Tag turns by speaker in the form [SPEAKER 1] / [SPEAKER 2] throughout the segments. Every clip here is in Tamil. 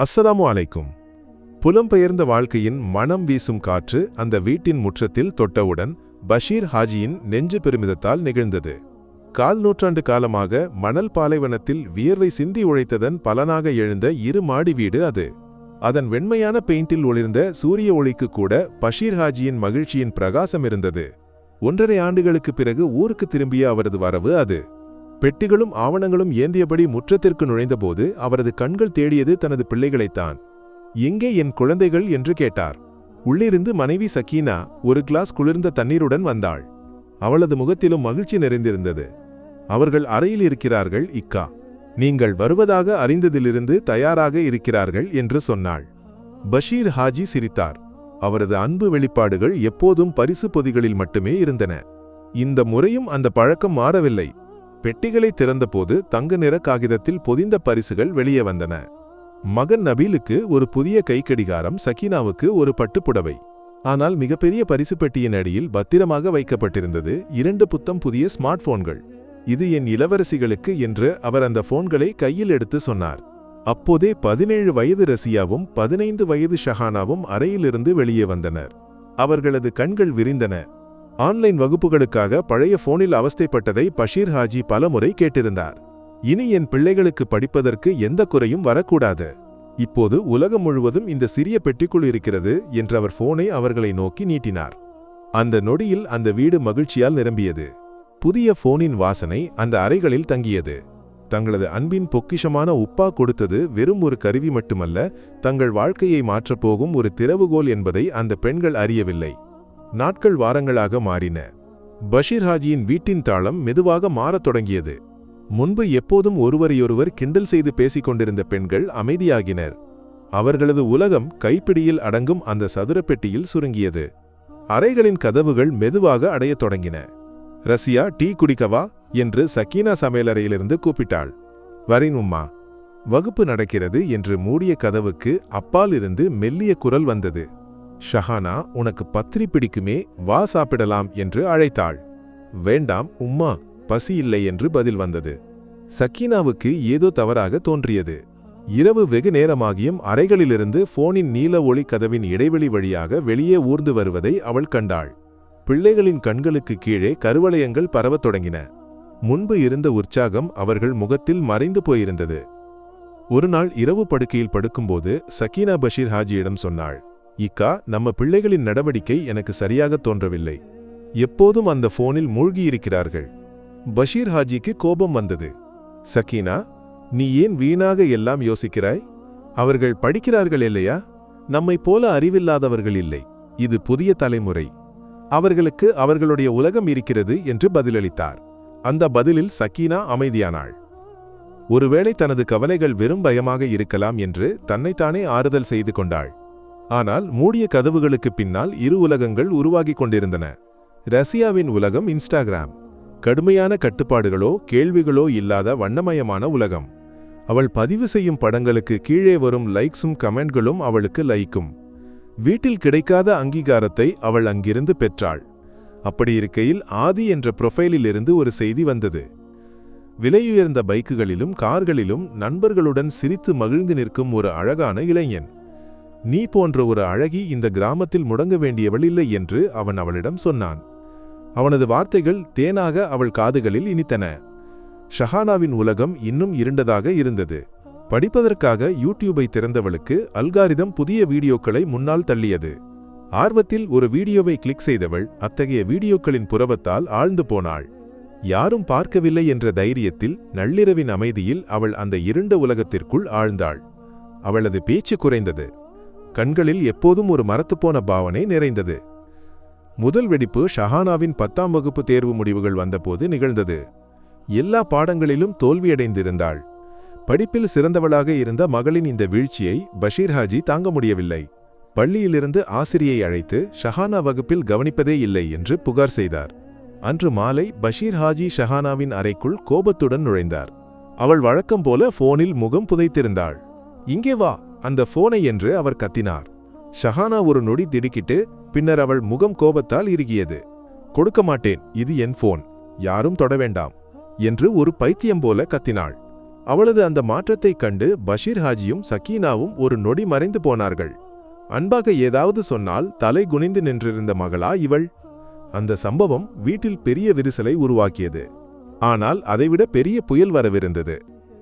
[SPEAKER 1] அஸ்ஸலாமு அலைக்கும். புலம்பெயர்ந்த வாழ்க்கையின் மனம் வீசும் காற்று அந்த வீட்டின் முற்றத்தில் தொட்டவுடன் பஷீர் ஹாஜியின் நெஞ்சு பெருமிதத்தால் நிகழ்ந்தது. கால் நூற்றாண்டு காலமாக மணல் பாலைவனத்தில் வியர்வை சிந்தி உழைத்ததன் பலனாக எழுந்த இரு மாடி வீடு அது. அதன் வெண்மையான பெயிண்டில் ஒளிர்ந்த சூரிய ஒளிக்கு கூட பஷீர் ஹாஜியின் மகிழ்ச்சியின் பிரகாசம் இருந்தது. ஒன்றரை ஆண்டுகளுக்குப் பிறகு ஊருக்கு திரும்பிய அவரது வரவு அது. பெட்டிகளும் ஆவணங்களும் ஏந்தியபடி முற்றத்திற்கு நுழைந்தபோது அவரது கண்கள் தேடியது தனது பிள்ளைகளைத்தான். எங்கே என் குழந்தைகள்? என்று கேட்டார். உள்ளிருந்து மனைவி சக்கீனா ஒரு கிளாஸ் குளிர்ந்த தண்ணீருடன் வந்தாள். அவளது முகத்திலும் மகிழ்ச்சி நிறைந்திருந்தது. அவர்கள் அறையில் இருக்கிறார்கள் இக்கா. நீங்கள் வருவதாக அறிந்ததிலிருந்து தயாராக இருக்கிறார்கள் என்று சொன்னாள். பஷீர் ஹாஜி சிரித்தார். அவரது அன்பு வெளிப்பாடுகள் எப்போதும் பரிசு பொதிகளில் மட்டுமே இருந்தன. இந்த முறையும் அந்த பழக்கம் மாறவில்லை. பெட்டிகளை திறந்தபோது தங்க நிற காகிதத்தில் பொதிந்த பரிசுகள் வெளியே வந்தன. மகன் நபீலுக்கு ஒரு புதிய கைக்கடிகாரம் சக்கீனாவுக்கு ஒரு பட்டுப்புடவை. ஆனால் மிகப்பெரிய பரிசு பெட்டியின் அடியில் பத்திரமாக வைக்கப்பட்டிருந்தது இரண்டு புத்தம் புதிய ஸ்மார்ட் போன்கள். இது என் இளவரசிகளுக்கு என்று அவர் அந்த போன்களை கையில் எடுத்து சொன்னார். அப்போதே பதினேழு வயது ரசியாவும் பதினைந்து வயது ஷஹானாவும் அறையிலிருந்து வெளியே வந்தனர். அவர்களது கண்கள் விரிந்தன. ஆன்லைன் வகுப்புகளுக்காக பழைய போனில் அவஸ்தைப்பட்டதை பஷீர் ஹாஜி பலமுறை கேட்டிருந்தார். இனி என் பிள்ளைகளுக்கு படிப்பதற்கு எந்த குறையும் வரக்கூடாது. இப்போது உலகம் முழுவதும் இந்த சிறிய பெட்டிக்குள் இருக்கிறது என்று அவர் போனை அவர்களை நோக்கி நீட்டினார். அந்த நொடியில் அந்த வீடு மகிழ்ச்சியால் நிரம்பியது. புதிய போனின் வாசனை அந்த அறைகளில் தங்கியது. தங்களது அன்பின் பொக்கிஷமான உப்பா கொடுத்தது வெறும் ஒரு கருவி மட்டுமல்ல தங்கள் வாழ்க்கையை மாற்றப்போகும் ஒரு திறவுகோல் என்பதை அந்த பெண்கள் அறியவில்லை. நாட்கள் வாரங்களாக மாறின. பஷீர் ஹாஜியின் வீட்டின் தாளம் மெதுவாக மாறத் தொடங்கியது. முன்பு எப்போதும் ஒருவரையொருவர் கிண்டல் செய்து பேசிக் கொண்டிருந்த பெண்கள் அமைதியாகினர். அவர்களது உலகம் கைப்பிடியில் அடங்கும் அந்த சதுர பெட்டியில் சுருங்கியது. அறைகளின் கதவுகள் மெதுவாக அடையத் தொடங்கின. ரசியா டீ குடிக்கவா? என்று சக்கீனா சமையலறையிலிருந்து கூப்பிட்டாள். வரேன் உம்மா. வகுப்பு நடக்கிறது என்று மூடிய கதவுக்கு அப்பால் இருந்து மெல்லிய குரல் வந்தது. ஷஹானா உனக்கு பத்திரி பிடிக்குமே வா சாப்பிடலாம் என்று அழைத்தாள். வேண்டாம் உம்மா பசி இல்லை என்று பதில் வந்தது. சக்கீனாவுக்கு ஏதோ தவறாக தோன்றியது. இரவு வெகு நேரமாகியும் அறைகளிலிருந்து போனின் நீல ஒளி கதவின் இடைவெளி வழியாக வெளியே ஊர்ந்து வருவதை அவள் கண்டாள். பிள்ளைகளின் கண்களுக்கு கீழே கருவளையங்கள் பரவத் தொடங்கின. முன்பு இருந்த உற்சாகம் அவர்கள் முகத்தில் மறைந்து போயிருந்தது. ஒரு நாள் இரவு படுக்கையில் படுக்கும்போது சக்கீனா பஷீர் ஹாஜியிடம் சொன்னாள் இக்கா நம்ம பிள்ளைகளின் நடவடிக்கை எனக்கு சரியாக தோன்றவில்லை. எப்போதும் அந்த போனில் மூழ்கியிருக்கிறார்கள். பஷீர் ஹாஜிக்கு கோபம் வந்தது. சக்கீனா நீ ஏன் வீணாக எல்லாம் யோசிக்கிறாய்? அவர்கள் படிக்கிறார்கள் இல்லையா? நம்மைப் போல அறிவில்லாதவர்கள் இல்லை. இது புதிய தலைமுறை. அவர்களுக்கு அவர்களுடைய உலகம் இருக்கிறது என்று பதிலளித்தார். அந்த பதிலில் சக்கீனா அமைதியானாள். ஒருவேளை தனது கவலைகள் வெறும் பயமாக இருக்கலாம் என்று தன்னைத்தானே ஆறுதல் செய்து கொண்டாள். ஆனால் மூடிய கதவுகளுக்கு பின்னால் இரு உலகங்கள் உருவாகிக் கொண்டிருந்தன. ரஷ்யாவின் உலகம் இன்ஸ்டாகிராம். கடுமையான கட்டுப்பாடுகளோ கேள்விகளோ இல்லாத வண்ணமயமான உலகம். அவள் பதிவு செய்யும் படங்களுக்கு கீழே வரும் லைக்ஸும் கமெண்ட்களும் அவளுக்கு லைக்கும். வீட்டில் கிடைக்காத அங்கீகாரத்தை அவள் அங்கிருந்து பெற்றாள். அப்படி இருக்கையில் ஆதி என்ற ப்ரொஃபைலில் இருந்து ஒரு செய்தி வந்தது. விலையுயர்ந்த பைக்குகளிலும் கார்களிலும் நண்பர்களுடன் சிரித்து மகிழ்ந்து நிற்கும் ஒரு அழகான இளைஞன். நீ போன்ற ஒரு அழகி இந்த கிராமத்தில் முடங்க வேண்டியவள் இல்லை என்று அவன் அவளிடம் சொன்னான். அவனது வார்த்தைகள் தேனாக அவள் காதுகளில் இனித்தன. ஷஹானாவின் உலகம் இன்னும் இருண்டதாக இருந்தது. படிப்பதற்காக யூடியூபை திறந்தவளுக்கு அல்காரிதம் புதிய வீடியோக்களை முன்னால் தள்ளியது. ஆர்வத்தில் ஒரு வீடியோவை கிளிக் செய்தவள் அத்தகைய வீடியோக்களின் புறவத்தால் ஆழ்ந்து போனாள். யாரும் பார்க்கவில்லை என்ற தைரியத்தில் நள்ளிரவின் அமைதியில் அவள் அந்த இருண்ட உலகத்திற்குள் ஆழ்ந்தாள். அவளது பேச்சு குறைந்தது. கண்களில் எப்போதும் ஒரு மரத்துப்போன பாவனை நிறைந்தது. முதல் வெடிப்பு ஷஹானாவின் பத்தாம் வகுப்பு தேர்வு முடிவுகள் வந்தபோது நிகழ்ந்தது. எல்லா பாடங்களிலும் தோல்வியடைந்திருந்தாள். படிப்பில் சிறந்தவளாக இருந்த மகளின் இந்த வீழ்ச்சியை பஷீர் ஹாஜி தாங்க முடியவில்லை. பள்ளியிலிருந்து ஆசிரியை அழைத்து ஷஹானா வகுப்பில் கவனிப்பதே இல்லை என்று புகார் செய்தார். அன்று மாலை பஷீர் ஹாஜி ஷஹானாவின் அறைக்குள் கோபத்துடன் நுழைந்தார். அவள் வழக்கம் போல போனில் முகம் புதைத்திருந்தாள். இங்கே வா! அந்த போனை என்று அவர் கத்தினார். ஷஹானா ஒரு நொடி திடுக்கிட்டு பின்னர் அவள் முகம் கோபத்தால் இறுகியது. கொடுக்க மாட்டேன் இது என் போன் யாரும் தொட வேண்டாம் என்று ஒரு பைத்தியம் போல கத்தினாள். அவளது அந்த மாற்றத்தைக் கண்டு பஷீர் ஹாஜியும் சக்கீனாவும் ஒரு நொடி மறைந்து போனார்கள். அன்பாக ஏதாவது சொன்னால் தலை குனிந்து நின்றிருந்த மகளா இவள். அந்த சம்பவம் வீட்டில் பெரிய விரிசலை உருவாக்கியது. ஆனால் அதைவிட பெரிய புயல் வரவிருந்தது.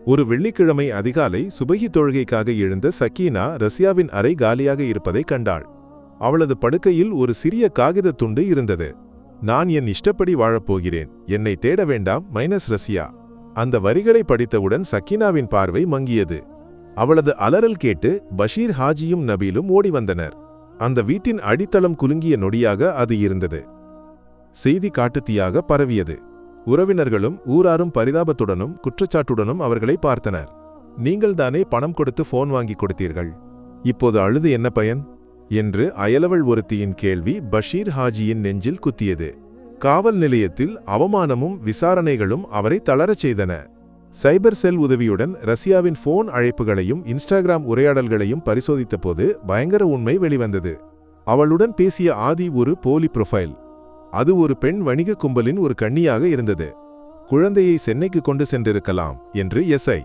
[SPEAKER 1] ஒரு வெள்ளிக்கிழமை அதிகாலை சுபகி தொழுகைக்காக எழுந்த சக்கீனா ரஷ்யாவின் அறை காலியாக இருப்பதைக் கண்டாள். அவளது படுக்கையில் ஒரு சிறிய காகிதத் துண்டு இருந்தது. நான் என் இஷ்டப்படி வாழப்போகிறேன். என்னை தேட வேண்டாம் மைனஸ் ரஷ்யா அந்த வரிகளை படித்தவுடன் சக்கீனாவின் பார்வை மங்கியது. அவளது அலறல் கேட்டு பஷீர் ஹாஜியும் நபீலும் ஓடி வந்தனர். அந்த வீட்டின் அடித்தளம் குலுங்கிய நொடியாக அது இருந்தது. செய்தி காட்டுத்தீயாக பரவியது. உறவினர்களும் ஊராரும் பரிதாபத்துடனும் குற்றச்சாட்டுடனும் அவர்களை பார்த்தனர். நீங்கள்தானே பணம் கொடுத்து போன் வாங்கி கொடுத்தீர்கள். இப்போது அழுது என்ன பயன்? என்று அயலவள் ஒருத்தியின் கேள்வி பஷீர் ஹாஜியின் நெஞ்சில் குத்தியது. காவல் நிலையத்தில் அவமானமும் விசாரணைகளும் அவரை தளரச் செய்தன. சைபர் செல் உதவியுடன் ரஷ்யாவின் போன் அழைப்புகளையும் இன்ஸ்டாகிராம் உரையாடல்களையும் பரிசோதித்தபோது பயங்கர உண்மை வெளிவந்தது. அவளுடன் பேசிய ஆதி ஒரு போலி ப்ரொஃபைல் அது ஒரு பெண் வணிக கும்பலின் ஒரு கண்ணியாக இருந்தது. குழந்தையை சென்னைக்கு கொண்டு சென்றிருக்கலாம் என்று எஸ்ஐ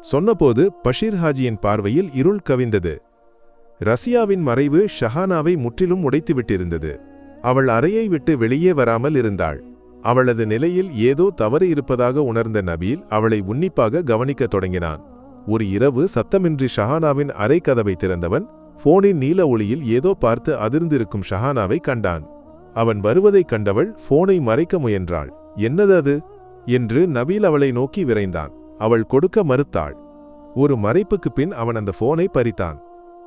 [SPEAKER 1] சொன்னபோது பஷீர் ஹாஜியின் பார்வையில் இருள் கவிந்தது. ரஷ்யாவின் மறைவு ஷஹானாவை முற்றிலும் உடைத்துவிட்டிருந்தது. அவள் அறையை விட்டு வெளியே வராமல் இருந்தாள். அவளது நிலையில் ஏதோ தவறு இருப்பதாக உணர்ந்த நபீல் அவளை உன்னிப்பாக கவனிக்கத் தொடங்கினான். ஒரு இரவு சத்தமின்றி ஷஹானாவின் அறை கதவை திறந்தவன் போனின் நீல ஒளியில் ஏதோ பார்த்து அதிர்ந்திருக்கும் ஷஹானாவை கண்டான். அவன் வருவதைக் கண்டவள் போனை மறைக்க முயன்றாள். என்னது அது? என்று நபீல் அவளை நோக்கி விரைந்தான். அவள் கொடுக்க மறுத்தாள். ஒரு மறைப்புக்குப் பின் அவன் அந்த போனை பறித்தான்.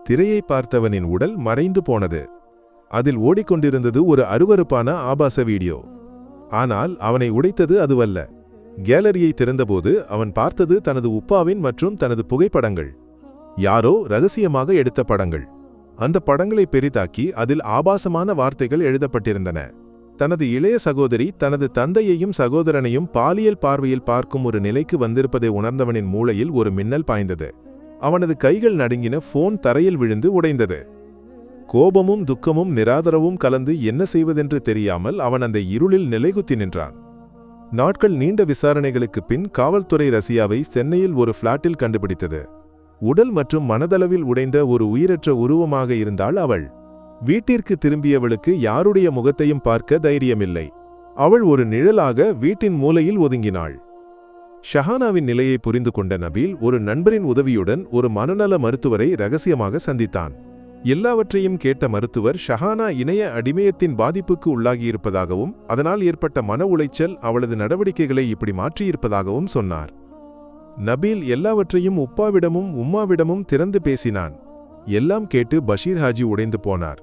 [SPEAKER 1] திரையை பார்த்தவனின் உடல் மறைந்து போனது. அதில் ஓடிக்கொண்டிருந்தது ஒரு அருவருப்பான ஆபாச வீடியோ. ஆனால் அவனை உடைத்தது அதுவல்ல. கேலரியை திறந்தபோது அவன் பார்த்தது தனது உப்பாவின் மற்றும் தனது புகைப்படங்கள். யாரோ ரகசியமாக எடுத்த படங்கள். அந்த படங்களை பெரிதாக்கி அதில் ஆபாசமான வார்த்தைகள் எழுதப்பட்டிருந்தன. தனது இளைய சகோதரி தனது தந்தையையும் சகோதரனையும் பாலியல் பார்வையில் பார்க்கும் ஒரு நிலைக்கு வந்திருப்பதை உணர்ந்தவனின் மூளையில் ஒரு மின்னல் பாய்ந்தது. அவனது கைகள் நடுங்கின போன் தரையில் விழுந்து உடைந்தது. கோபமும் துக்கமும் நிராதரவும் கலந்து என்ன செய்வதென்று தெரியாமல் அவன் அந்த இருளில் நிலைகுத்தி நின்றான். நாட்கள் நீண்ட விசாரணைகளுக்குப் பின் காவல்துறை ரசியாவை சென்னையில் ஒரு பிளாட்டில் கண்டுபிடித்தது. உடல் மற்றும் மனதளவில் உடைந்த ஒரு உயிரற்ற உருவமாக இருந்தாள் அவள். வீட்டிற்கு திரும்பியவளுக்கு யாருடைய முகத்தையும் பார்க்க தைரியமில்லை. அவள் ஒரு நிழலாக வீட்டின் மூலையில் ஒதுங்கினாள். ஷஹானாவின் நிலையை புரிந்து கொண்ட நபீல் ஒரு நண்பரின் உதவியுடன் ஒரு மனநல மருத்துவரை ரகசியமாக சந்தித்தான். எல்லாவற்றையும் கேட்ட மருத்துவர் ஷஹானா இணைய அடிமையத்தின் பாதிப்புக்கு உள்ளாகியிருப்பதாகவும் அதனால் ஏற்பட்ட மன உளைச்சல் அவளது நடவடிக்கைகளை இப்படி மாற்றியிருப்பதாகவும் சொன்னார். நபீல் எல்லாவற்றையும் உப்பாவிடமும் உம்மாவிடமும் திறந்து பேசினான். எல்லாம் கேட்டு பஷீர் ஹாஜி உடைந்து போனார்.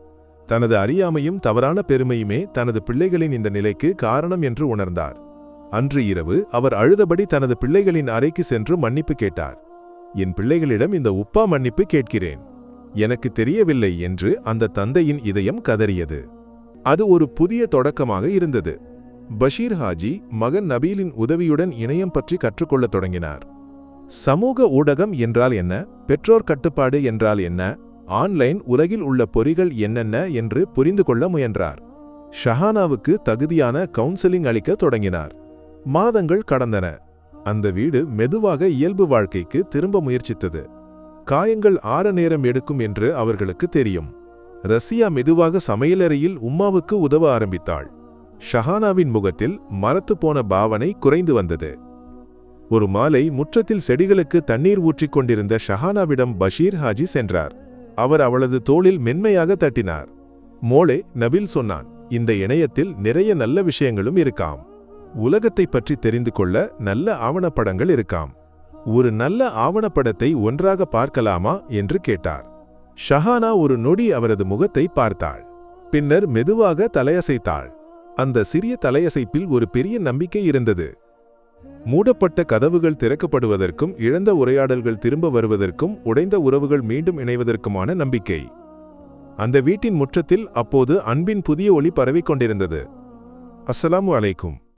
[SPEAKER 1] தனது அறியாமையும் தவறான பெருமையுமே தனது பிள்ளைகளின் இந்த நிலைக்கு காரணம் என்று உணர்ந்தார். அன்று இரவு அவர் அழுதபடி தனது பிள்ளைகளின் அறைக்கு சென்று மன்னிப்பு கேட்டார். என் பிள்ளைகளிடம் இந்த உப்பா மன்னிப்பு கேட்கிறேன். எனக்கு தெரியவில்லை என்று அந்த தந்தையின் இதயம் கதறியது. அது ஒரு புதிய தொடக்கமாக இருந்தது. பஷீர் ஹாஜி மகன் நபீலின் உதவியுடன் இணையம் பற்றி கற்றுக்கொள்ளத் தொடங்கினார். சமூக ஊடகம் என்றால் என்ன? பெற்றோர் கட்டுப்பாடு என்றால் என்ன? ஆன்லைன் உலகில் உள்ள பொறிகள் என்னென்ன என்று புரிந்து கொள்ள முயன்றார். ஷஹானாவுக்கு தகுதியான கவுன்சிலிங் அளிக்க தொடங்கினார். மாதங்கள் கடந்தன. அந்த வீடு மெதுவாக இயல்பு வாழ்க்கைக்கு திரும்ப முயற்சித்தது. காயங்கள் ஆற நேரம் எடுக்கும் என்று அவர்களுக்கு தெரியும். ரஷ்யா மெதுவாக சமையலறையில் உம்மாவுக்கு உதவ ஆரம்பித்தாள். ஷஹானாவின் முகத்தில் மரத்துப்போன பாவனை குறைந்து வந்தது. ஒரு மாலை முற்றத்தில் செடிகளுக்கு தண்ணீர் ஊற்றிக் கொண்டிருந்த ஷஹானாவிடம் பஷீர் ஹாஜி சென்றார். அவர் அவளது தோளில் மென்மையாக தட்டினார். மோளே நபில் சொன்னான் இந்த இணையத்தில் நிறைய நல்ல விஷயங்களும் இருக்காம். உலகத்தைப் பற்றி தெரிந்து கொள்ள நல்ல ஆவணப்படங்கள் இருக்காம். ஒரு நல்ல ஆவணப்படத்தை ஒன்றாக பார்க்கலாமா? என்று கேட்டார். ஷஹானா ஒரு நொடி அவரது முகத்தை பார்த்தாள். பின்னர் மெதுவாக தலையசைத்தாள். அந்த சிறிய தலையசைப்பில் ஒரு பெரிய நம்பிக்கை இருந்தது. மூடப்பட்ட கதவுகள் திறக்கப்படுவதற்கும் இழந்த உரையாடல்கள் திரும்ப வருவதற்கும் உடைந்த உறவுகள் மீண்டும் இணைவதற்குமான நம்பிக்கை. அந்த வீட்டின் முற்றத்தில் அப்போது அன்பின் புதிய ஒளி பரவிக் கொண்டிருந்தது அஸ்ஸலாமு அலைக்கும்.